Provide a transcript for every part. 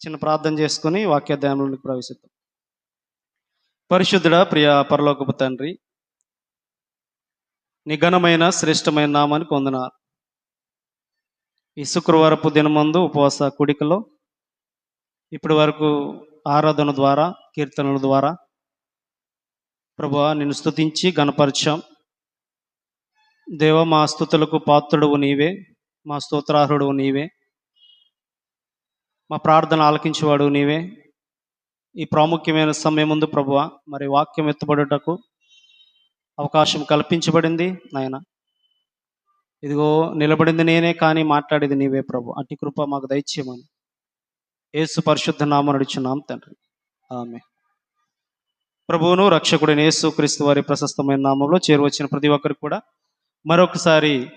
చిన్న ప్రార్థన చేసుకుని వాక్య ధ్యానంలోకి ప్రవేశిద్దాం. పరిశుద్ధుడ ప్రియ పరలోకపు తండ్రి నిఘనమైన శ్రేష్టమైన నామానికి పొందిన ఈ శుక్రవారపు దినమందు ఉపవాస కుడికలో ఇప్పటి వరకు ఆరాధన ద్వారా కీర్తనల ద్వారా ప్రభు నిన్ను స్తుతించి గణపరిచాం దేవ మా స్థుతులకు పాత్రుడువు నీవే మా స్తోత్రార్హుడువు నీవే. మా ప్రార్థన ఆలకించేవాడు నీవే. ఈ ప్రాముఖ్యమైన సమయం ముందు ప్రభువ. మరి వాక్యం ఎత్తబడుటకు అవకాశం కల్పించబడింది నాయన. ఇదిగో నిలబడింది నేనే కానీ మాట్లాడేది నీవే ప్రభు. అట్టి కృప మాకు దయచేయమని. ఏసు పరిశుద్ధ నామ నడుచున్నాం తండ్రి. ఆమె ప్రభువును రక్షకుడిని యేసు క్రీస్తు వారి ప్రశస్తమైన నామంలో చేరువచ్చిన ప్రతి ఒక్కరికి కూడా మరొకసారి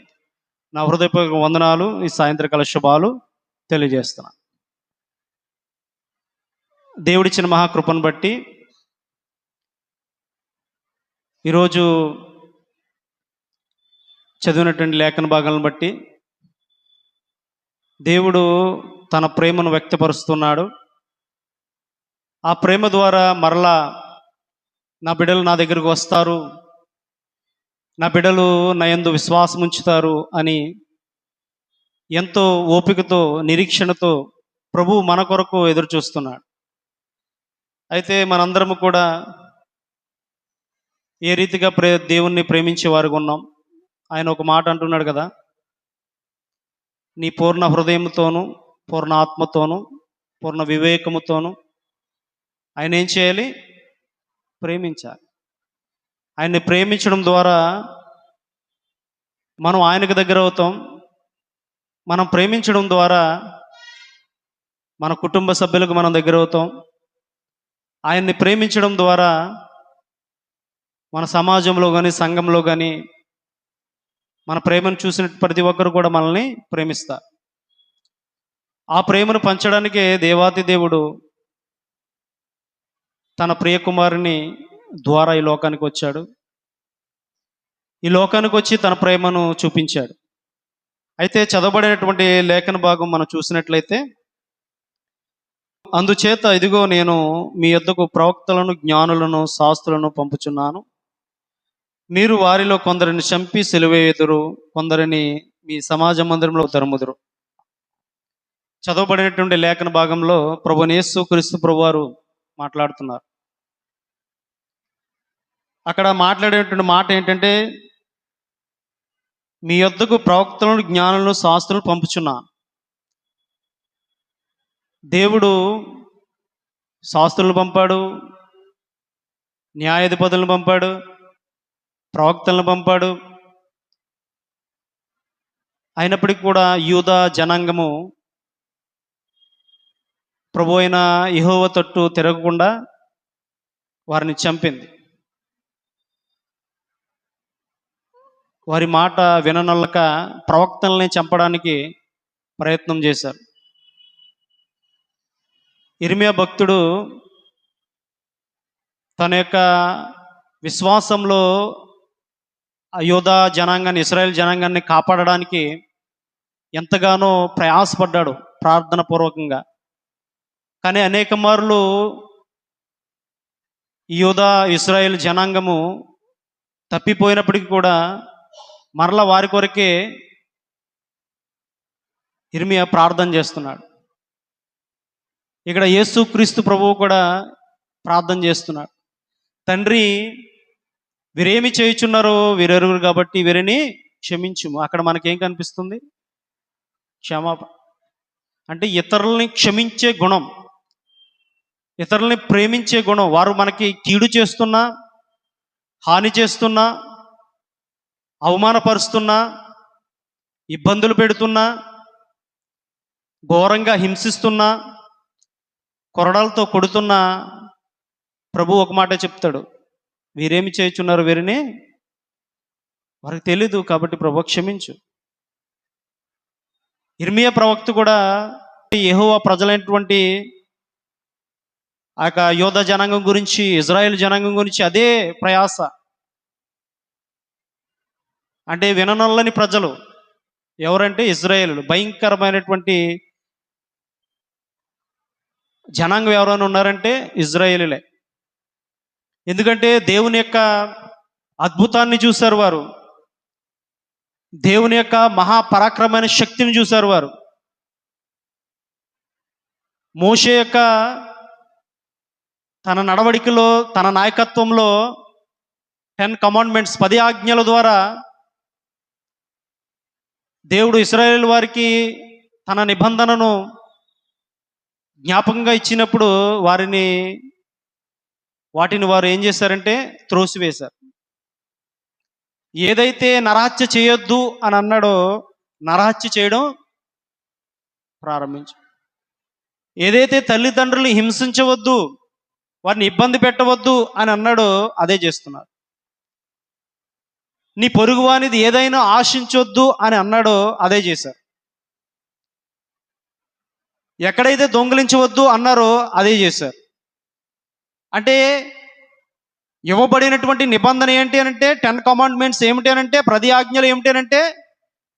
నా హృదయపూర్వక వందనాలు ఈ సాయంత్రకాల శుభాలు తెలియజేస్తున్నాను. దేవుడిచ్చిన మహాకృపను బట్టి ఈరోజు చదివినటువంటి లేఖన భాగాలను బట్టి దేవుడు తన ప్రేమను వ్యక్తపరుస్తున్నాడు. ఆ ప్రేమ ద్వారా మరలా నా బిడ్డలు నా దగ్గరకు వస్తారు. నా బిడ్డలు నా యందు విశ్వాసం ఉంచుతారు అని ఎంతో ఓపికతో నిరీక్షణతో ప్రభు మన కొరకు ఎదురు చూస్తున్నాడు అయితే మనందరము కూడా ఏ రీతిగా ప్రే దేవుణ్ణి ప్రేమించే వారికి ఉన్నాం. ఆయన ఒక మాట అంటున్నాడు కదా నీ పూర్ణ హృదయంతోనూ పూర్ణ ఆత్మతోనూ పూర్ణ వివేకముతోను ఆయన ఏం చేయాలి? ప్రేమించాలి. ఆయన్ని ప్రేమించడం ద్వారా మనం ఆయనకు దగ్గర అవుతాం. మనం ప్రేమించడం ద్వారా మన కుటుంబ సభ్యులకు మనం దగ్గర అవుతాం. ఆయన్ని ప్రేమించడం ద్వారా మన సమాజంలో కానీ సంఘంలో కానీ మన ప్రేమను చూసిన ప్రతి ఒక్కరు కూడా మనల్ని ప్రేమిస్తారు. ఆ ప్రేమను పంచడానికే దేవాతి దేవుడు తన ప్రియకుమారుని ద్వారా ఈ లోకానికి వచ్చాడు. ఈ లోకానికి వచ్చి తన ప్రేమను చూపించాడు. అయితే చదవబడినటువంటి లేఖన భాగం మనం చూసినట్లయితే అందుచేత ఇదిగో నేను మీ యొద్దకు ప్రవక్తలను జ్ఞానులను శాస్త్రులను పంపుచున్నాను. మీరు వారిలో కొందరిని చంపి సెలివేయుదురు కొందరిని మీ సమాజ మందిరంలో తరుముదురు. చదవబడినటువంటి లేఖన భాగంలో ప్రభునేసు క్రీస్తు ప్రభు వారు మాట్లాడుతున్నారు. అక్కడ మాట్లాడేటువంటి మాట ఏంటంటే మీ యొద్దకు ప్రవక్తలను జ్ఞానులను శాస్త్రులు పంపుచున్నాను. దేవుడు శాస్త్రులను పంపాడు న్యాయాధిపతులను పంపాడు ప్రవక్తలను పంపాడు. అయినప్పటికీ కూడా యూద జనాంగము ప్రభు అయిన ఇహోవ తట్టు తిరగకుండా వారిని చంపింది. వారి మాట విననొల్లక ప్రవక్తల్ని చంపడానికి ప్రయత్నం చేశారు. ఇర్మియా భక్తుడు తన యొక్క విశ్వాసంలో యోధా జనాంగాన్ని ఇస్రాయల్ జనాంగాన్ని కాపాడడానికి ఎంతగానో ప్రయాసపడ్డాడు ప్రార్థన పూర్వకంగా కానీ అనేక మార్లు ఈ యోధా ఇస్రాయేల్ జనాంగము తప్పిపోయినప్పటికీ కూడా మరల వారి కొరకే ఇర్మియా ప్రార్థన చేస్తున్నాడు. ఇక్కడ యేసు క్రీస్తు ప్రభువు కూడా ప్రార్థన చేస్తున్నాడు. తండ్రి వీరేమి చేయుచున్నారో వీరెరుగురు కాబట్టి వీరిని క్షమించుము. అక్కడ మనకేం కనిపిస్తుంది? క్షమాప అంటే ఇతరుల్ని క్షమించే గుణం ఇతరుల్ని ప్రేమించే గుణం వారు మనకి కీడు చేస్తున్నా హాని చేస్తున్నా అవమానపరుస్తున్నా ఇబ్బందులు పెడుతున్నా ఘోరంగా హింసిస్తున్నా కొరడాలతో కొడుతున్న ప్రభు ఒక మాట చెప్తాడు. వీరేమి చేయుచున్నారు వీరిని? వారికి తెలీదు కాబట్టి ప్రభు క్షమించు. ఇర్మియా ప్రవక్త కూడా యెహోవా ప్రజలైనటువంటి ఆ యొక్క యోధ జనాంగం గురించి ఇజ్రాయెల్ జనాంగం గురించి అదే ప్రయాస. అంటే విననల్లని ప్రజలు ఎవరంటే ఇజ్రాయేలు. భయంకరమైనటువంటి జనాంగం ఎవరైనా ఉన్నారంటే ఇజ్రాయేలీలే. ఎందుకంటే దేవుని యొక్క అద్భుతాన్ని చూశారు వారు. దేవుని యొక్క మహాపరాక్రమైన శక్తిని చూశారు వారు. మోషే యొక్క తన నడవడికలో తన నాయకత్వంలో టెన్ కమాండ్మెంట్స్ పది ఆజ్ఞల ద్వారా దేవుడు ఇస్రాయేల్ వారికి తన నిబంధనను జ్ఞాపకంగా ఇచ్చినప్పుడు వారిని వాటిని వారు ఏం చేశారంటే త్రోసివేశారు. ఏదైతే నరహత్య చేయొద్దు అని అన్నాడో నరహత్య చేయడం ప్రారంభించు. ఏదైతే తల్లిదండ్రులు హింసించవద్దు వారిని ఇబ్బంది పెట్టవద్దు అని అన్నాడో అదే చేస్తున్నారు. నీ పొరుగువానిది ఏదైనా ఆశించొద్దు అని అన్నాడో అదే చేశారు. ఎక్కడైతే దొంగిలించవద్దు అన్నారో అదే చేశారు. అంటే ఇవ్వబడినటువంటి నిబంధన ఏంటి అని అంటే టెన్ కమాండ్మెంట్స్ ఏమిటి అని అంటే ప్రతి ఆజ్ఞలు ఏమిటి అని అంటే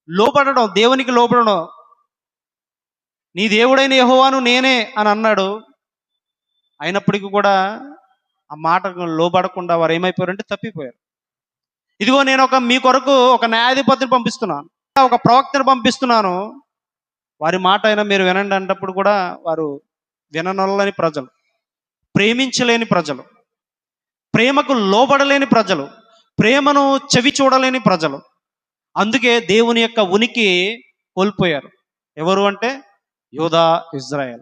లోపడడం దేవునికి లోపడడం. నీ దేవుడైన యహోవాను నేనే అని అన్నాడు. అయినప్పటికీ కూడా ఆ మాట లోబడకుండా వారు ఏమైపోయారంటే తప్పిపోయారు. ఇదిగో నేను ఒక మీ కొరకు ఒక న్యాయాధిపతిని పంపిస్తున్నాను. ఒక ప్రవక్తను పంపిస్తున్నాను. వారి మాట అయినా మీరు వినండి అన్నప్పుడు కూడా వారు విననొల్లని ప్రజలు ప్రేమించలేని ప్రజలు ప్రేమకు లోబడలేని ప్రజలు ప్రేమను చెవి చూడలేని ప్రజలు. అందుకే దేవుని యొక్క ఉనికి కోల్పోయారు. ఎవరు అంటే? యోధా ఇజ్రాయెల్.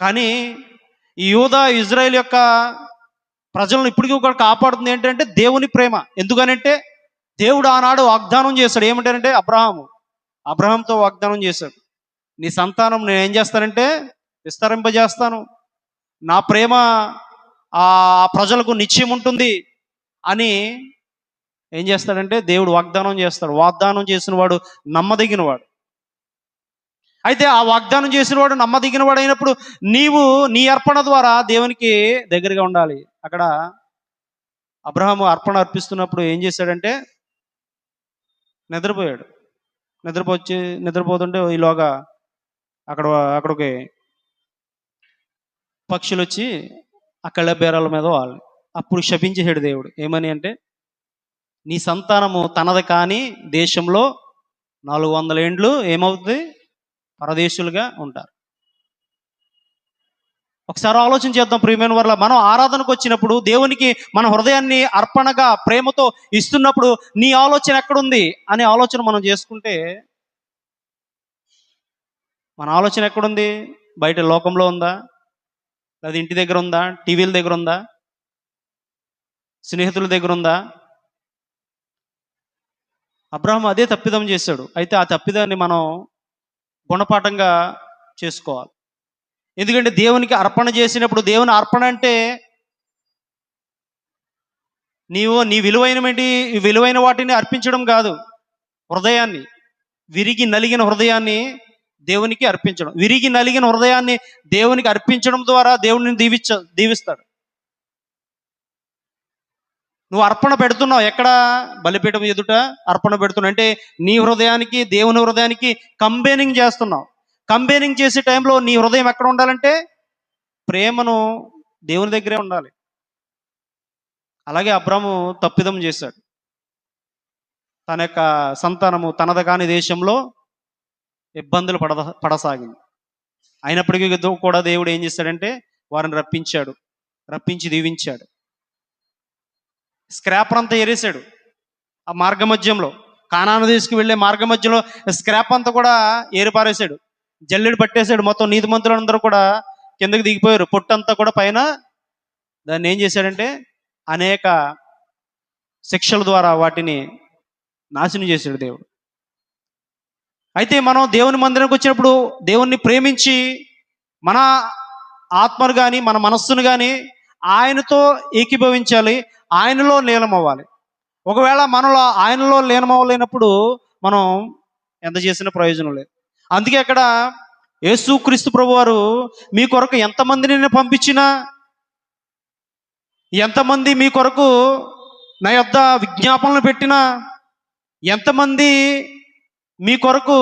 కానీ ఈ యోధా ఇజ్రాయెల్ యొక్క ప్రజలను ఇప్పటికీ కూడా కాపాడుతుంది ఏంటంటే దేవుని ప్రేమ. ఎందుకనంటే దేవుడు ఆనాడు వాగ్దానం చేశాడు. ఏమిటంటే అబ్రహాము. అబ్రహాంతో వాగ్దానం చేశాడు. నీ సంతానం నేను ఏం చేస్తానంటే విస్తరింపజేస్తాను. నా ప్రేమ ఆ ప్రజలకు నిశ్చయం ఉంటుంది అని ఏం చేస్తాడంటే దేవుడు వాగ్దానం చేస్తాడు. వాగ్దానం చేసిన వాడు నమ్మదగినవాడు. అయితే ఆ వాగ్దానం చేసిన వాడు నమ్మదగినవాడు అయినప్పుడు నీవు నీ అర్పణ ద్వారా దేవునికి దగ్గరగా ఉండాలి. అక్కడ అబ్రహాము అర్పణ అర్పిస్తున్నప్పుడు ఏం చేశాడంటే నిద్రపోయాడు. నిద్రపోచ్చి నిద్రపోతుంటే ఈలోగా అక్కడ అక్కడికి పక్షులు వచ్చి అక్కడ బేరాల మీద వాళ్ళు అప్పుడు శపించేసాడు దేవుడు. ఏమని అంటే నీ సంతానము తనది కాని దేశంలో నాలుగు వందల ఏండ్లు ఏమవుతుంది పరదేశులుగా ఉంటారు. ఒకసారి ఆలోచన చేద్దాం ప్రియమైన వల్ల మనం ఆరాధనకు వచ్చినప్పుడు దేవునికి మన హృదయాన్ని అర్పణగా ప్రేమతో ఇస్తున్నప్పుడు నీ ఆలోచన ఎక్కడుంది అనే ఆలోచన మనం చేసుకుంటే మన ఆలోచన ఎక్కడుంది? బయట లోకంలో ఉందా? లేదా ఇంటి దగ్గర ఉందా? టీవీల దగ్గర ఉందా? స్నేహితుల దగ్గర ఉందా? అబ్రహం అదే తప్పిదం చేశాడు. అయితే ఆ తప్పిదాన్ని మనం గుణపాఠంగా చేసుకోవాలి. ఎందుకంటే దేవునికి అర్పణ చేసినప్పుడు దేవుని అర్పణ అంటే నీవు నీ విలువైనటువంటి విలువైన వాటిని అర్పించడం కాదు. హృదయాన్ని విరిగి నలిగిన హృదయాన్ని దేవునికి అర్పించడం. విరిగి నలిగిన హృదయాన్ని దేవునికి అర్పించడం ద్వారా దేవుడిని దీవించ దీవిస్తాడు. నువ్వు అర్పణ పెడుతున్నావు ఎక్కడ? బలిపీఠం ఎదుట అర్పణ పెడుతున్నావు. అంటే నీ హృదయానికి దేవుని హృదయానికి కంబైనింగ్ చేస్తున్నావు. కంపేరింగ్ చేసే టైంలో నీ హృదయం ఎక్కడ ఉండాలంటే ప్రేమను దేవుని దగ్గరే ఉండాలి. అలాగే అబ్రాము తప్పిదం చేశాడు. తన యొక్క సంతానము తనద కాని దేశంలో ఇబ్బందులు పడ పడసాగింది. అయినప్పటికీ కూడా దేవుడు ఏం చేశాడంటే వారిని రప్పించాడు. రప్పించి దీవించాడు. స్క్రాపర్ అంతా ఎరేసాడు ఆ మార్గ మధ్యంలో కానాను తీసుకు వెళ్ళే మార్గ మధ్యలో స్క్రాప్ అంతా కూడా ఏరిపారేశాడు. జల్లెడు పట్టేశాడు. మొత్తం నీతిమంతులందరూ కూడా కిందకి దిగిపోయారు. పొట్టంతా కూడా పైన దాన్ని ఏం చేశాడంటే అనేక శిక్షల ద్వారా వాటిని నాశనం చేశాడు దేవుడు. అయితే మనం దేవుని మందిరానికి వచ్చినప్పుడు దేవుణ్ణి ప్రేమించి మన ఆత్మను కానీ మన మనస్సును కానీ ఆయనతో ఏకీభవించాలి. ఆయనలో లీనమవ్వాలి ఒకవేళ మనలో ఆయనలో లీనమవ్వలేనప్పుడు మనం ఎంత చేసిన ప్రయోజనం లేదు. అందుకే అక్కడ యేసుక్రీస్తు ప్రభు వారు మీ కొరకు ఎంతమందిని నేను పంపించినా? ఎంతమంది మీ కొరకు నా యొద్ద విజ్ఞాపనలు పెట్టినా? ఎంతమంది మీ కొరకు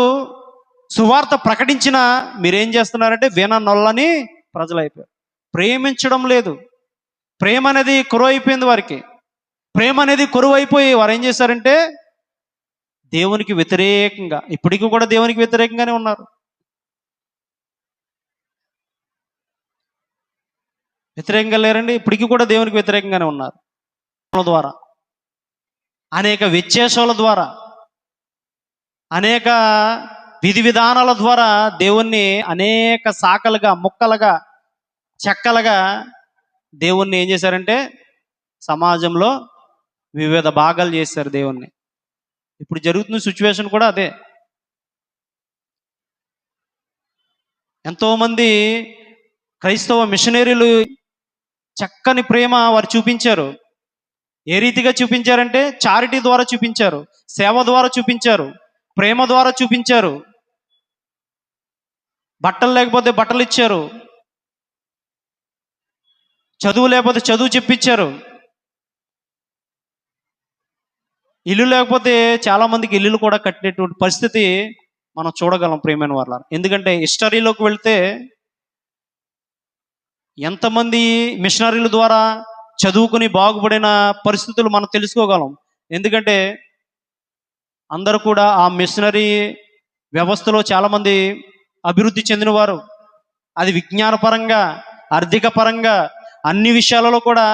సువార్త ప్రకటించినా? మీరేం చేస్తున్నారంటే విన నొల్లని ప్రజలు అయిపోయారు ప్రేమించడం లేదు. ప్రేమ అనేది కురువైపోయింది అయిపోయింది వారికి. ప్రేమ అనేది కురువైపోయి అయిపోయి వారు ఏం చేశారంటే దేవునికి వ్యతిరేకంగా ఇప్పటికీ కూడా దేవునికి వ్యతిరేకంగానే ఉన్నారు. వ్యతిరేకంగా లేరండి ఇప్పటికీ కూడా దేవునికి వ్యతిరేకంగానే ఉన్నారు. ద్వారా. అనేక వ్యత్యాసాల ద్వారా. అనేక విధి విధానాల ద్వారా దేవుణ్ణి అనేక శాఖలుగా ముక్కలుగా చెక్కలుగా దేవుణ్ణి ఏం చేశారంటే సమాజంలో వివిధ భాగాలు చేశారు దేవుణ్ణి. ఇప్పుడు జరుగుతున్న సిచ్యువేషన్ కూడా అదే. ఎంతోమంది క్రైస్తవ మిషనరీలు చక్కని ప్రేమ వారు చూపించారు. ఏ రీతిగా చూపించారంటే చారిటీ ద్వారా చూపించారు సేవ ద్వారా చూపించారు ప్రేమ ద్వారా చూపించారు. బట్టలు లేకపోతే బట్టలు ఇచ్చారు. చదువు లేకపోతే చదువు చెప్పించారు. ఇల్లు లేకపోతే చాలామందికి ఇల్లులు కూడా కట్టేటువంటి పరిస్థితి మనం చూడగలం ప్రేమైన వాళ్ళ ఎందుకంటే హిస్టరీలోకి వెళ్తే ఎంతమంది మిషనరీల ద్వారా చదువుకుని బాగుపడిన పరిస్థితులు మనం తెలుసుకోగలం. ఎందుకంటే అందరూ కూడా ఆ మిషనరీ వ్యవస్థలో చాలామంది అభివృద్ధి చెందినవారు. అది విజ్ఞానపరంగా ఆర్థిక పరంగా అన్ని విషయాలలో కూడా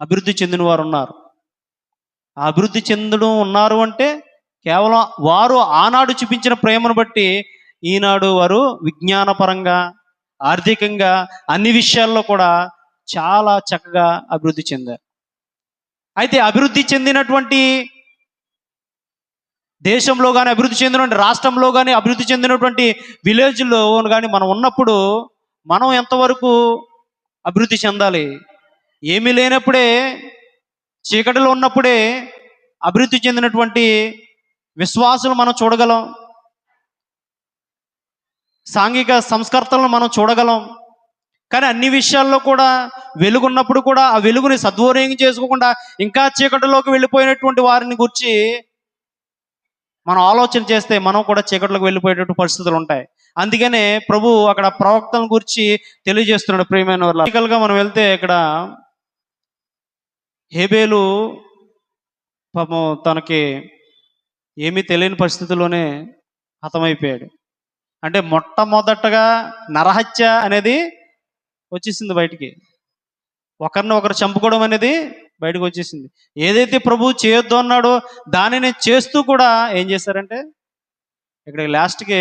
అభివృద్ధి చెందిన వారు ఉన్నారు అభివృద్ధి చెందడం ఉన్నారు అంటే కేవలం వారు ఆనాడు చూపించిన ప్రేమను బట్టి ఈనాడు వారు విజ్ఞానపరంగా ఆర్థికంగా అన్ని విషయాల్లో కూడా చాలా చక్కగా అభివృద్ధి చెందారు. అయితే అభివృద్ధి చెందినటువంటి దేశంలో కానీ అభివృద్ధి చెందినటువంటి రాష్ట్రంలో కానీ అభివృద్ధి చెందినటువంటి విలేజ్లో కానీ మనం ఉన్నప్పుడు మనం ఎంతవరకు అభివృద్ధి చెందాలి? ఏమీ లేనప్పుడే చీకటిలో ఉన్నప్పుడే అభివృద్ధి చెందినటువంటి విశ్వాసులు మనం చూడగలం. సాంఘిక సంస్కర్తలను మనం చూడగలం. కానీ అన్ని విషయాల్లో కూడా వెలుగున్నప్పుడు కూడా ఆ వెలుగుని సద్వినియోగం చేసుకోకుండా ఇంకా చీకటిలోకి వెళ్ళిపోయినటువంటి వారిని గురించి మనం ఆలోచన చేస్తే మనం కూడా చీకటిలోకి వెళ్ళిపోయేటువంటి పరిస్థితులు ఉంటాయి. అందుకనే ప్రభు అక్కడ ప్రవక్తల గురించి తెలియజేస్తున్నాడు ప్రియమైన వాళ్ళ మనం వెళ్తే ఇక్కడ హేబేలు పాపం తనకి ఏమీ తెలియని పరిస్థితుల్లోనే హతమైపోయాడు. అంటే మొట్టమొదటగా నరహత్య అనేది వచ్చేసింది బయటికి. ఒకరిని ఒకరు చంపుకోవడం అనేది బయటకు వచ్చేసింది. ఏదైతే ప్రభు చేయొద్దు అన్నాడో దానిని చేస్తూ కూడా ఏం చేశారంటే ఇక్కడ లాస్ట్కి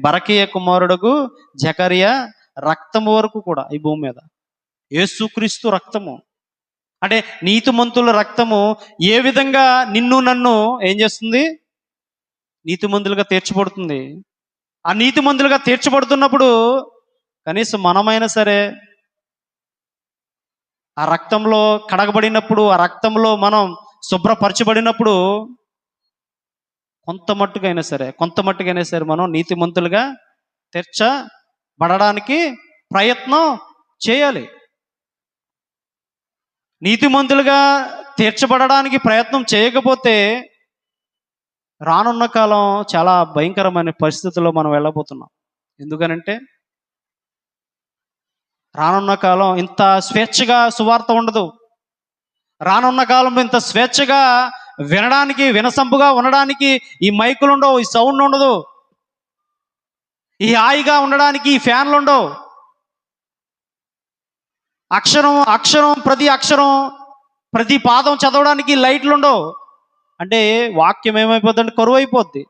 బరకీయ కుమారుడుకు జకరియా రక్తము వరకు కూడా ఈ భూమి మీద. యేసుక్రీస్తు రక్తము. అంటే నీతిమంతుల రక్తము ఏ విధంగా నిన్ను నన్ను ఏం చేస్తుంది? నీతిమంతులుగా తీర్చబడుతుంది ఆ నీతిమంతులుగా తీర్చబడుతున్నప్పుడు కనీసం మనమైనా సరే ఆ రక్తంలో కడగబడినప్పుడు ఆ రక్తంలో మనం శుభ్రపరచబడినప్పుడు కొంత మట్టుకైనా సరే కొంత మట్టుకైనా సరే మనం నీతిమంతులుగా తీర్చబడడానికి ప్రయత్నం చేయాలి. నీతిమంతులుగా తీర్చబడడానికి ప్రయత్నం చేయకపోతే రానున్న కాలం చాలా భయంకరమైన పరిస్థితుల్లో మనం వెళ్ళబోతున్నాం. ఎందుకనంటే రానున్న కాలం ఇంత స్వేచ్ఛగా సువార్త ఉండదు. రానున్న కాలం ఇంత స్వేచ్ఛగా వినడానికి వినసంపుగా ఉండడానికి ఈ మైకులు ఉండవు ఈ సౌండ్ ఉండదు ఈ హాయిగా ఉండడానికి ఈ ఫ్యాన్లు ఉండవు అక్షరం అక్షరం ప్రతి అక్షరం ప్రతి పాదం చదవడానికి లైట్లు ఉండవు. అంటే వాక్యం ఏమైపోద్దంటే కరువు అయిపోద్ది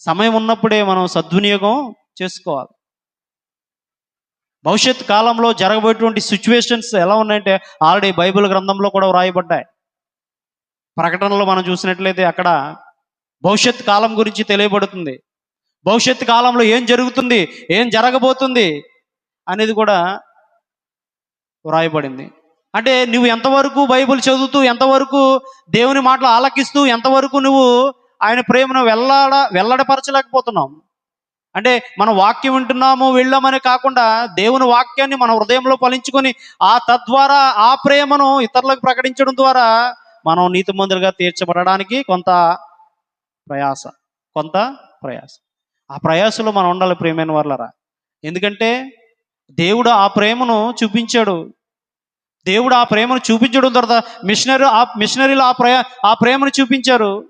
సమయం ఉన్నప్పుడే మనం సద్వినియోగం చేసుకోవాలి. భవిష్యత్ కాలంలో జరగబోయేటువంటి సిచ్యువేషన్స్ ఎలా ఉన్నాయంటే ఆల్రెడీ బైబిల్ గ్రంథంలో కూడా వ్రాయబడ్డాయి. ప్రకటనలో మనం చూసినట్లయితే అక్కడ భవిష్యత్ కాలం గురించి తెలియబడుతుంది. భవిష్యత్ కాలంలో ఏం జరుగుతుంది ఏం జరగబోతుంది అనేది కూడా వ్రాయబడింది. అంటే నువ్వు ఎంతవరకు బైబిల్ చదువుతూ ఎంతవరకు దేవుని మాటలు ఆలకిస్తూ ఎంతవరకు నువ్వు ఆయన ప్రేమను వెళ్ళాడ వెల్లడపరచలేకపోతున్నావు. అంటే మన వాక్యం వింటున్నాము వెళ్ళామని కాకుండా దేవుని వాక్యాన్ని మన హృదయంలో ఫలించుకొని ఆ తద్వారా ఆ ప్రేమను ఇతరులకు ప్రకటించడం ద్వారా మనం నీతిమంతులుగా తీర్చబడడానికి కొంత ప్రయాస కొంత ప్రయాస. ఆ ప్రయాసలో మనం ఉండాలి ప్రేమైన వాళ్ళరా ఎందుకంటే దేవుడు ఆ ప్రేమను చూపించాడు. దేవుడు ఆ ప్రేమను చూపించడం తర్వాత మిషనరీ ఆ మిషనరీలు ఆ ప్రయా ఆ ప్రేమను చూపించారు.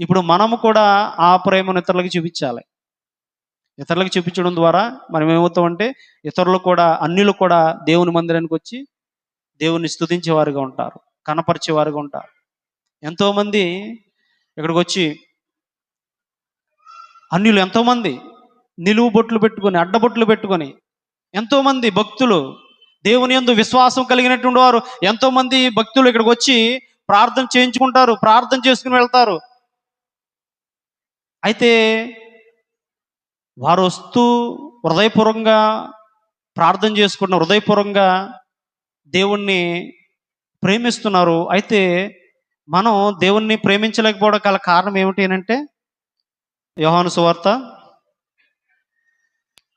ఇప్పుడు మనము కూడా ఆ ప్రేమను ఇతరులకు చూపించాలి. ఇతరులకు చూపించడం ద్వారా మనం ఏమవుతామంటే ఇతరులు కూడా అన్యులు కూడా దేవుని మందిరానికి వచ్చి దేవుని స్థుతించేవారుగా ఉంటారు కనపరిచేవారుగా ఉంటారు. ఎంతోమంది ఇక్కడికి వచ్చి అన్యులు ఎంతోమంది నిలువు బొట్లు పెట్టుకొని అడ్డబొట్లు పెట్టుకొని ఎంతోమంది భక్తులు దేవుని యందు విశ్వాసం కలిగినటువంటి వారు ఎంతోమంది భక్తులు ఇక్కడికి వచ్చి ప్రార్థన చేయించుకుంటారు ప్రార్థన చేసుకుని వెళ్తారు. అయితే వారు వస్తూ హృదయపూర్వకంగా ప్రార్థన చేసుకున్న హృదయపూర్వకంగా దేవుణ్ణి ప్రేమిస్తున్నారు. అయితే మనం దేవుణ్ణి ప్రేమించలేకపోవడం గల కారణం ఏమిటి అంటే యోహాను సువార్త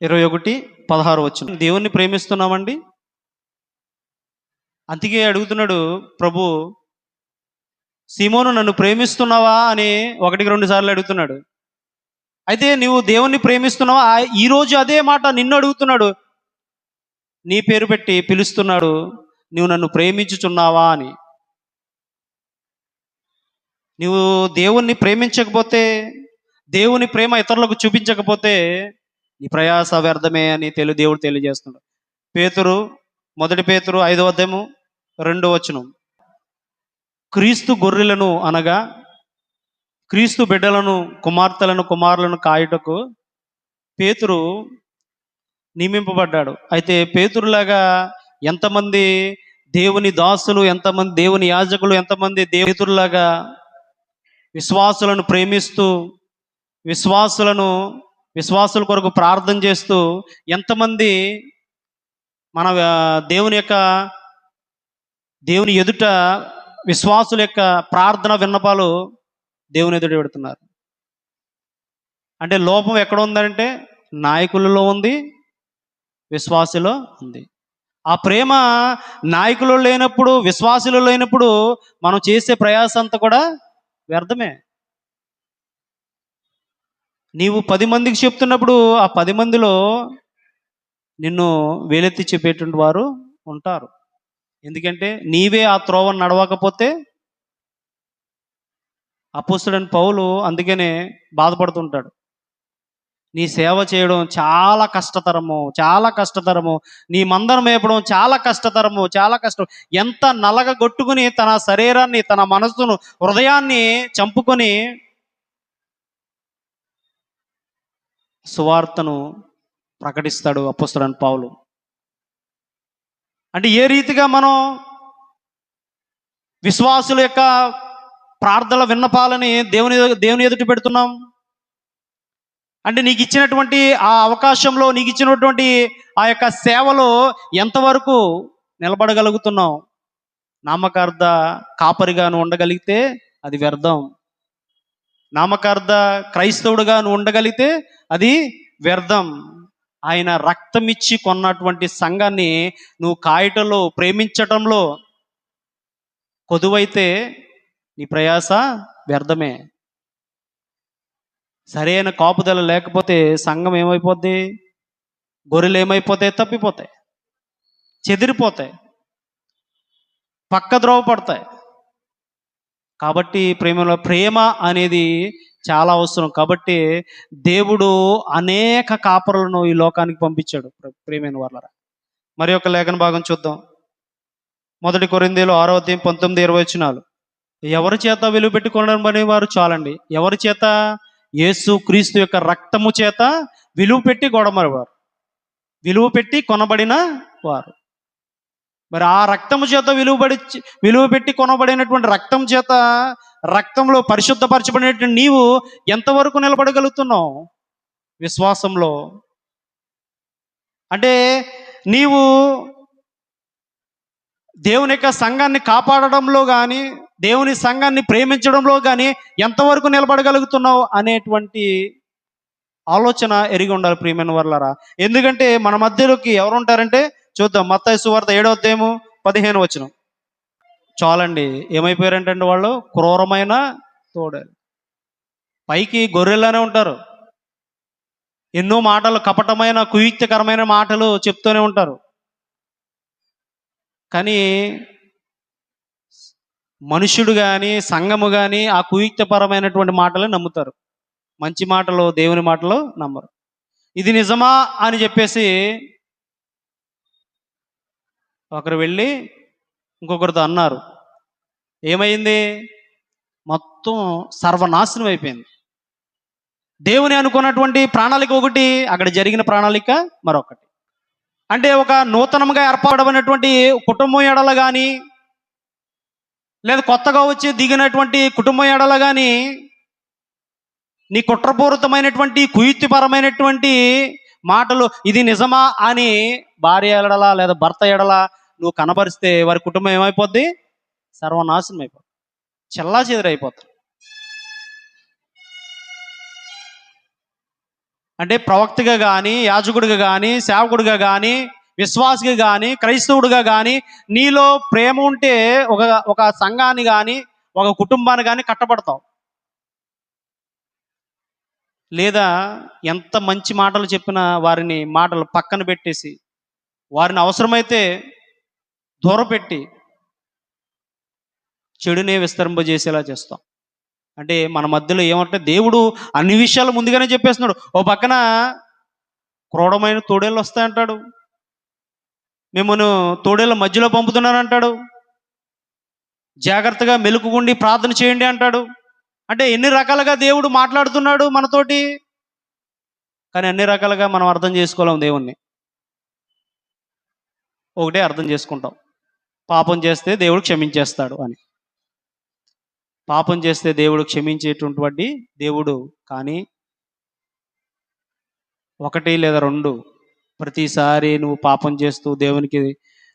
ఇరవై ఒకటి పదహారు వచ్చిన దేవుణ్ణి ప్రేమిస్తున్నామండి. అందుకే అడుగుతున్నాడు ప్రభు సీమోను నన్ను ప్రేమిస్తున్నావా? అని ఒకటికి రెండు సార్లు అడుగుతున్నాడు. అయితే నువ్వు దేవుణ్ణి ప్రేమిస్తున్నావా? ఈరోజు ఈ రోజు అదే మాట నిన్ను అడుగుతున్నాడు. నీ పేరు పెట్టి పిలుస్తున్నాడు నువ్వు నన్ను ప్రేమించుచున్నావా? అని. నువ్వు దేవుణ్ణి ప్రేమించకపోతే దేవుని ప్రేమ ఇతరులకు చూపించకపోతే నీ ప్రయాస వ్యర్థమే అని తెలు దేవుడు తెలియజేస్తున్నాడు. పేతురు మొదటి పేతురు ఐదో అధ్యాయము రెండో వచనం. క్రీస్తు గొర్రెలను అనగా క్రీస్తు బిడ్డలను కుమార్తెలను కుమారులను కాయుటకు పేతురు నియమింపబడ్డాడు. అయితే పేతురులాగా ఎంతమంది దేవుని దాసులు ఎంతమంది దేవుని యాజకులు ఎంతమంది పేతురులాగా విశ్వాసులను ప్రేమిస్తూ విశ్వాసులను విశ్వాసుల కొరకు ప్రార్థన చేస్తూ ఎంతమంది మన దేవుని యొక్క దేవుని ఎదుట విశ్వాసుల యొక్క ప్రార్థన విన్నపాలు దేవుని ఎదుట పెడుతున్నారు. అంటే లోపం ఎక్కడ ఉందంటే నాయకులలో ఉంది విశ్వాసులో ఉంది. ఆ ప్రేమ నాయకులు లేనప్పుడు విశ్వాసులు లేనప్పుడు మనం చేసే ప్రయాసం అంతా కూడా వ్యర్థమే. నీవు పది మందికి చెప్తున్నప్పుడు ఆ పది మందిలో నిన్ను వేలెత్తి చెప్పేటువంటి వారు ఉంటారు. ఎందుకంటే నీవే ఆ త్రోవను నడవకపోతే అపోస్తుడని పౌలు అందుకనే బాధపడుతుంటాడు. నీ సేవ చేయడం చాలా కష్టతరము చాలా కష్టతరము. నీ మందరం మేపడం చాలా కష్టతరము చాలా కష్టం. ఎంత నలగగొట్టుకుని తన శరీరాన్ని తన మనస్సును హృదయాన్ని చంపుకొని సువార్తను ప్రకటిస్తాడు అపోస్తుడని పావులు అంటే ఏ రీతిగా మనం విశ్వాసుల యొక్క ప్రార్థనల విన్నపాలని దేవుని దేవుని ఎదుటి పెడుతున్నాం? అంటే నీకు ఇచ్చినటువంటి ఆ అవకాశంలో నీకు ఇచ్చినటువంటి ఆ యొక్క సేవలో ఎంతవరకు నిలబడగలుగుతున్నావు? నామకార్థ కాపరిగాను ఉండగలిగితే అది వ్యర్థం. నామకార్థ క్రైస్తవుడుగా నువ్వు ఉండగలిగితే అది వ్యర్థం. ఆయన రక్తం ఇచ్చి కొన్నటువంటి సంఘాన్ని నువ్వు కాయటంలో ప్రేమించటంలో కొదువైతే నీ ప్రయాస వ్యర్థమే. సరైన కాపుదల లేకపోతే సంఘం ఏమైపోద్ది? గొర్రెలు ఏమైపోతాయి తప్పిపోతాయి. చెదిరిపోతాయి. పక్క ద్రోవ పడతాయి కాబట్టి ప్రేమలో ప్రేమ అనేది చాలా అవసరం. కాబట్టి దేవుడు అనేక కాపరులను ఈ లోకానికి పంపించాడు ప్రేమైన వాళ్ళరా మరి ఒక లేఖన భాగం చూద్దాం. మొదటి కొరిందేలు ఆరో అధ్యాయం పంతొమ్మిది ఇరవై వచ్చినాలు ఎవరి చేత విలువ పెట్టుకోవడం వారు చాలండి. ఎవరి చేత? యేసు క్రీస్తు యొక్క రక్తము చేత విలువ పెట్టి గొడమరివారు. విలువ పెట్టి కొనబడిన వారు. మరి ఆ రక్తము చేత విలువబడి విలువ పెట్టి కొనబడినటువంటి రక్తం చేత రక్తంలో పరిశుద్ధపరచబడినటువంటి నీవు ఎంతవరకు నిలబడగలుగుతున్నావు? విశ్వాసంలో. అంటే నీవు దేవుని యొక్క సంఘాన్ని కాపాడడంలో కానీ దేవుని సంఘాన్ని ప్రేమించడంలో కానీ ఎంతవరకు నిలబడగలుగుతున్నావు అనేటువంటి ఆలోచన ఎరిగి ఉండాలి ప్రియమైన వర్లరా. ఎందుకంటే మన మధ్యలోకి ఎవరు ఉంటారంటే చూద్దాం మత్తాయి సువార్త ఏడో అధ్యాయము పదిహేను వచనం. చాలండి. ఏమైపోయారంటండి వాళ్ళు? క్రూరమైన తోడలు. పైకి గొర్రెల్లోనే ఉంటారు. ఎన్నో మాటలు కపటమైన కుయుక్తికరమైన మాటలు చెప్తూనే ఉంటారు. కానీ మనుషుడు కానీ సంఘము కానీ ఆ కుయుక్తపరమైనటువంటి మాటలు నమ్ముతారు. మంచి మాటలు దేవుని మాటలు నమ్మరు. ఇది నిజమా అని చెప్పేసి ఒకరు వెళ్ళి ఇంకొకరితో అన్నారు. ఏమైంది? మొత్తం సర్వనాశనం అయిపోయింది. దేవుని అనుకున్నటువంటి ప్రణాళిక ఒకటి అక్కడ జరిగిన ప్రణాళిక మరొకటి. అంటే ఒక నూతనంగా ఏర్పడమైనటువంటి కుటుంబం ఎడల కానీ లేదా కొత్తగా వచ్చి దిగినటువంటి కుటుంబం ఎడల కానీ నీ కుట్రపూరితమైనటువంటి కుయుక్తిపరమైనటువంటి మాటలు ఇది నిజమా అని భార్య ఎడల లేదా భర్త ఎడల నువ్వు కనపరిస్తే వారి కుటుంబం ఏమైపోద్ది? సర్వనాశనం అయిపోద్ది చెల్లా చెదరైపోతుంది అంటే ప్రవక్తగా కానీ యాజకుడిగా కానీ సేవకుడిగా కానీ విశ్వాసిగా కానీ క్రైస్తవుడిగా కానీ నీలో ప్రేమ ఉంటే ఒక ఒక సంఘాన్ని కానీ ఒక కుటుంబాన్ని కానీ కట్టబడతావు. లేదా ఎంత మంచి మాటలు చెప్పినా వారిని మాటలు పక్కన పెట్టేసి వారిని అవసరమైతే దూరపెట్టి చెడునే విస్తరింపజేసేలా చేస్తాం. అంటే మన మధ్యలో ఏమంటే దేవుడు అన్ని విషయాలు ముందుగానే చెప్పేస్తున్నాడు. ఓ పక్కన క్రూడమైన తోడేళ్ళు వస్తాయంటాడు. మిమ్మల్ని తోడేళ్ళ మధ్యలో పంపుతున్నానంటాడు జాగ్రత్తగా మెలుకుగుండి ప్రార్థన చేయండి అంటాడు. అంటే ఎన్ని రకాలుగా దేవుడు మాట్లాడుతున్నాడు మనతోటి. కానీ అన్ని రకాలుగా మనం అర్థం చేసుకోలేం దేవుణ్ణి. ఒకటే అర్థం చేసుకుంటాం. పాపం చేస్తే దేవుడు క్షమించేస్తాడు అని. పాపం చేస్తే దేవుడు క్షమించేటటువంటి దేవుడు కానీ ఒకటి లేదా రెండు ప్రతిసారి నువ్వు పాపం చేస్తూ దేవునికి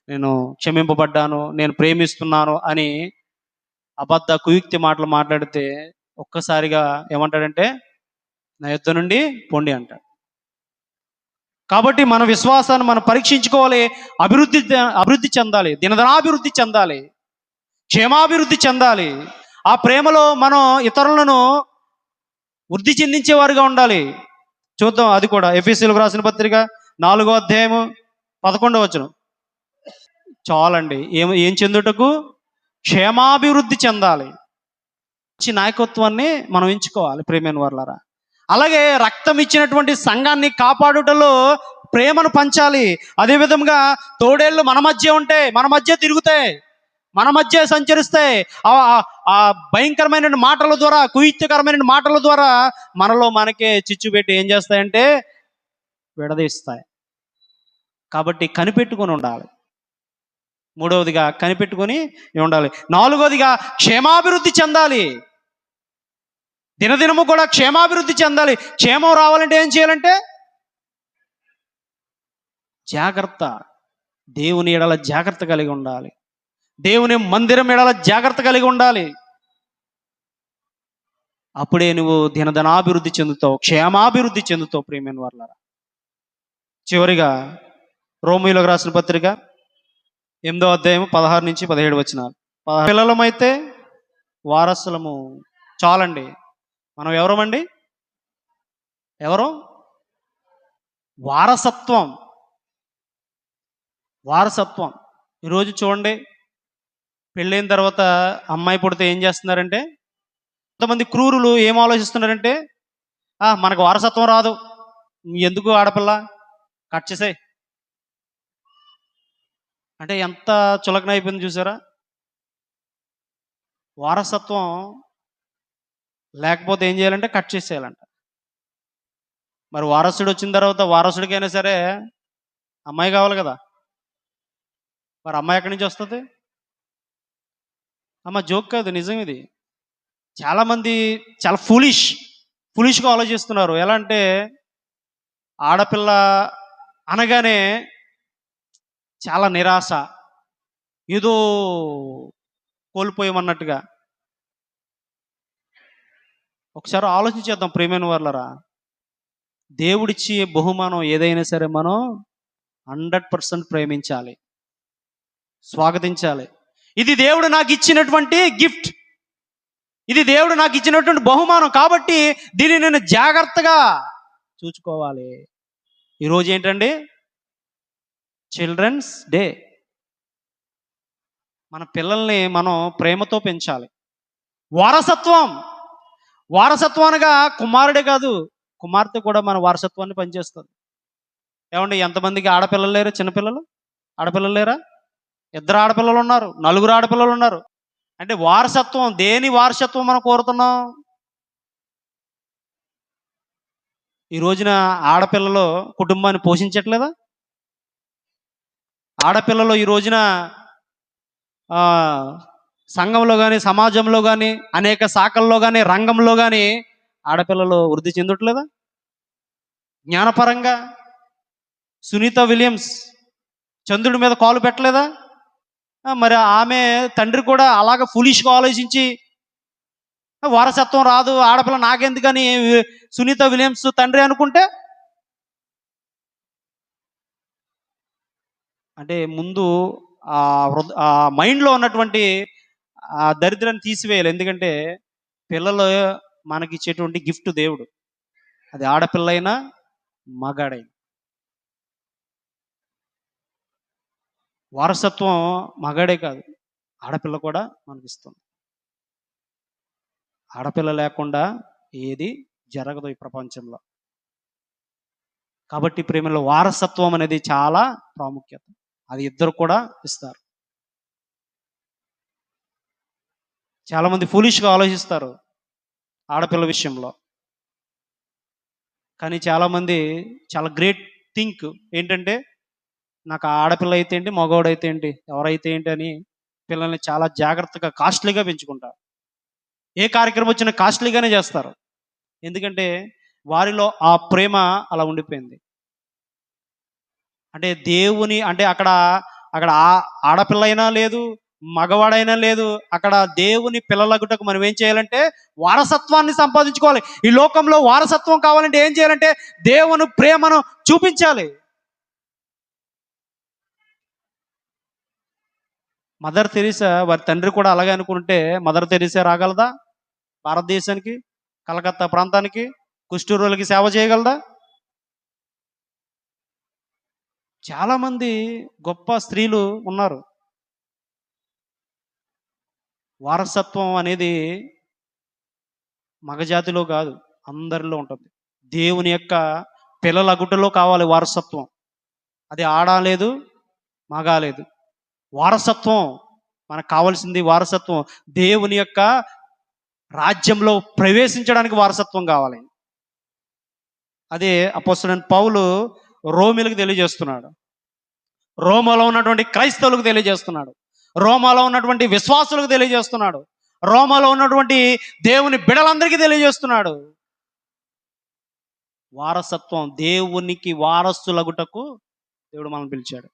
నేను క్షమింపబడ్డాను నేను ప్రేమిస్తున్నాను అని అబద్ధ కుయుక్తి మాటలు మాట్లాడితే ఒక్కసారిగా ఏమంటాడంటే నా యుద్ధ నుండి పొండి అంటాడు. కాబట్టి మన విశ్వాసాన్ని మనం పరీక్షించుకోవాలి అభివృద్ధి అభివృద్ధి చెందాలి దినదనాభివృద్ధి చెందాలి క్షేమాభివృద్ధి చెందాలి. ఆ ప్రేమలో మనం ఇతరులను వృద్ధి చెందించేవారుగా ఉండాలి. చూద్దాం అది కూడా. ఎఫ్ఎస్సీలకు రాసిన పత్రిక నాలుగో అధ్యాయము పదకొండవ వచ్చిన చాలండి. ఏం ఏం చెందుటకు? క్షేమాభివృద్ధి చెందాలి. మంచి నాయకత్వాన్ని మనం ఎంచుకోవాలి ప్రేమైన వర్లరా. అలాగే రక్తం ఇచ్చినటువంటి సంఘాన్ని కాపాడుటలో ప్రేమను పంచాలి. అదేవిధంగా తోడేళ్ళు మన మధ్య ఉంటే మన మధ్య తిరుగుతాయి. మన మధ్య సంచరిస్తాయి ఆ- ఆ- ఆ భయంకరమైన మాటల ద్వారా కుయుక్తికరమైన మాటల ద్వారా మనలో మనకే చిచ్చు పెట్టి ఏం చేస్తాయంటే విడదీస్తాయి. కాబట్టి కనిపెట్టుకొని ఉండాలి. మూడవదిగా కనిపెట్టుకొని ఉండాలి. నాలుగవదిగా క్షేమాభివృద్ధి చెందాలి. దినదినము కూడా క్షేమాభివృద్ధి చెందాలి. క్షేమం రావాలంటే ఏం చేయాలంటే జాగ్రత్త. దేవుని ఎడల జాగ్రత్త కలిగి ఉండాలి. దేవుని మందిరం ఎడల జాగ్రత్త కలిగి ఉండాలి. అప్పుడే నువ్వు దినదనాభివృద్ధి చెందుతావు క్షేమాభివృద్ధి చెందుతావు ప్రేమైన వాళ్ళ చివరిగా రోమిలోకి రాసిన పత్రిక ఎనిమిదో అధ్యాయం పదహారు నుంచి పదిహేడు వచ్చినారు పిల్లలమైతే వారసులము చాలండి. మనం ఎవరమండి? ఎవరు? వారసత్వం. వారసత్వం. ఈరోజు చూడండి పెళ్ళైన తర్వాత అమ్మాయి పుడితే ఏం చేస్తున్నారంటే కొంతమంది క్రూరులు ఏం ఆలోచిస్తున్నారంటే "ఆ, మనకు వారసత్వం రాదు. ఎందుకు ఆడపిల్ల? కట్ చేసేయ్. అంటే ఎంత చులకన అయిపోయింది చూసారా? వారసత్వం లేకపోతే ఏం చేయాలంటే కట్ చేసేయాలంట. మరి వారసుడు వచ్చిన తర్వాత వారసుడికైనా సరే అమ్మాయి కావాలి కదా. మరి అమ్మాయి ఎక్కడి నుంచి వస్తుంది? అమ్మ జోక్ కాదు నిజం ఇది. చాలామంది చాలా ఫులిష్ ఫులిష్గా ఆలోచిస్తున్నారు. ఎలా అంటే ఆడపిల్ల అనగానే చాలా నిరాశ ఏదో కోల్పోయామన్నట్టుగా. ఒకసారి ఆలోచించేద్దాం ప్రేమైన వాళ్ళరా దేవుడిచ్చి బహుమానం ఏదైనా సరే మనం హండ్రెడ్ పర్సెంట్ ప్రేమించాలి స్వాగతించాలి. ఇది దేవుడు నాకు ఇచ్చినటువంటి గిఫ్ట్. ఇది దేవుడు నాకు ఇచ్చినటువంటి బహుమానం కాబట్టి దీన్ని నేను జాగ్రత్తగా చూసుకోవాలి. ఈరోజు ఏంటండి? Children's day. మన పిల్లల్ని మనం ప్రేమతో పెంచాలి. వారసత్వం. వారసత్వం అనగా కుమారుడే కాదు కుమార్తె కూడా మన వారసత్వాన్ని పనిచేస్తుంది. ఏమండి ఎంతమందికి ఆడపిల్లలు లేరు? చిన్నపిల్లలు? ఆడపిల్లలు లేరా? ఇద్దరు ఆడపిల్లలు ఉన్నారు నలుగురు ఆడపిల్లలు ఉన్నారు. అంటే వారసత్వం దేని వారసత్వం మనం కోరుతున్నాం? ఈ రోజున ఆడపిల్లలు కుటుంబాన్ని పోషించట్లేదా? ఆడపిల్లలు ఈ రోజున సంఘంలో కానీ సమాజంలో కానీ అనేక శాఖల్లో కానీ రంగంలో కానీ ఆడపిల్లలు వృద్ధి చెందట్లేదా? జ్ఞానపరంగా సునీత విలియమ్స్ చంద్రుడి మీద కాలు పెట్టలేదా? మరి ఆమె తండ్రి కూడా అలాగ ఫులిష్గా ఆలోచించి వారసత్వం రాదు ఆడపిల్ల నాకెందుకని సునీత విలియమ్స్ తండ్రి అనుకుంటే? అంటే ముందు ఆ హృద ఆ మైండ్లో ఉన్నటువంటి ఆ దరిద్రాన్ని తీసివేయాలి. ఎందుకంటే పిల్లలు మనకి ఇచ్చేటువంటి గిఫ్ట్ దేవుడు. అది ఆడపిల్ల అయినా మగాడైనా. వారసత్వం మగాడే కాదు. ఆడపిల్ల కూడా మనకి ఇస్తుంది ఆడపిల్ల లేకుండా ఏది జరగదు ఈ ప్రపంచంలో. కాబట్టి ప్రేమలో వారసత్వం అనేది చాలా ప్రాముఖ్యత. అది ఇద్దరు కూడా ఇస్తారు. చాలామంది ఫూలిష్గా ఆలోచిస్తారు ఆడపిల్ల విషయంలో. కానీ చాలామంది చాలా గ్రేట్ థింక్ ఏంటంటే నాకు ఆడపిల్ల అయితే ఏంటి మగవాడు అయితే ఏంటి ఎవరైతే ఏంటి అని పిల్లల్ని చాలా జాగ్రత్తగా కాస్ట్లీగా పెంచుకుంటారు ఏ కార్యక్రమం వచ్చినా కాస్ట్లీగానే చేస్తారు. ఎందుకంటే వారిలో ఆ ప్రేమ అలా ఉండిపోయింది. అంటే దేవుని అంటే అక్కడ అక్కడ ఆ- ఆడపిల్ల అయినా లేదు మగవాడైనా లేదు అక్కడ దేవుని పిల్లలగుటకు మనం ఏం చేయాలంటే వారసత్వాన్ని సంపాదించుకోవాలి. ఈ లోకంలో వారసత్వం కావాలంటే ఏం చేయాలంటే దేవుని ప్రేమను చూపించాలి. మదర్ తెరీసా వారి తండ్రి కూడా అలాగే అనుకుంటే మదర్ తెరీసా రాగలదా? భారతదేశానికి కలకత్తా ప్రాంతానికి కుష్ఠరోగులకి సేవ చేయగలదా? చాలామంది గొప్ప స్త్రీలు ఉన్నారు. వారసత్వం అనేది మగజాతిలో కాదు అందరిలో ఉంటుంది. దేవుని యొక్క పిల్లల గుట్టలో కావాలి వారసత్వం. అది ఆడలేదు మగాలేదు వారసత్వం మనకు కావాల్సింది వారసత్వం. దేవుని యొక్క రాజ్యంలో ప్రవేశించడానికి వారసత్వం కావాలి. అదే అపోసడన్ పౌలు రోమిలకు తెలియజేస్తున్నాడు. రోమలో ఉన్నటువంటి క్రైస్తవులకు తెలియజేస్తున్నాడు. రోమాలో ఉన్నటువంటి విశ్వాసులకు తెలియజేస్తున్నాడు. రోమాలో ఉన్నటువంటి దేవుని బిడలందరికీ తెలియజేస్తున్నాడు. వారసత్వం దేవునికి వారసులగుటకు దేవుడు మనం పిలిచాడు.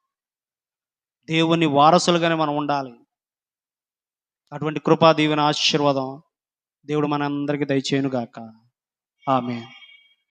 దేవుని వారసులుగానే మనం ఉండాలి. అటువంటి కృపా దీవెన ఆశీర్వాదం దేవుడు మనందరికీ దయచేయునుగాక. ఆమె